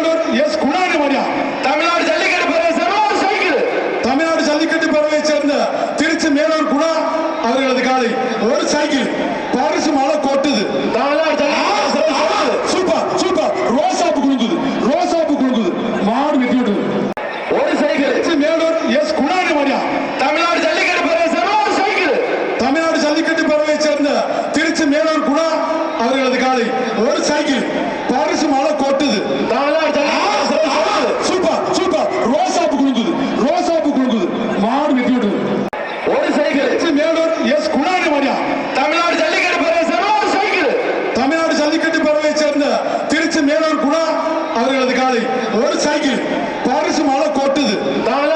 Melur S Gunanidhi Mariya Tamil Nadu Jallikattu பேரவை cycle. Tamil Nadu jallikattu பேரவையை சேர்ந்த திருச்சி மேலூர் குணா அவர்களது காலை ஒரு சைக்கிள். பரிசு மழை கொட்டுது. Super super. ரோசாப்பு குலுங்குது. ரோசாப்பு குலுங்குது. மாடு வெட்டி விட்டுது. ஒரு சைக்கிள். திருச்சி மேலூர் எஸ் குணாநிதி மரியா தமிழ்நாடு ஜல்லிக்கட்டு பேரவை சைக்கிள். தமிழ்நாடு ஜல்லிக்கட்டு பேரவையை சேர்ந்த திருச்சி மேலூர் குணா அவர்களது காலை ஒரு சைக்கிள். பரிசு மழை கொட்டுது. தமிழ்நாடு மேலூர் குணா அவர்களது காலை ஒரு சைக்கிள். பரிசு மழை கொட்டுது. நான்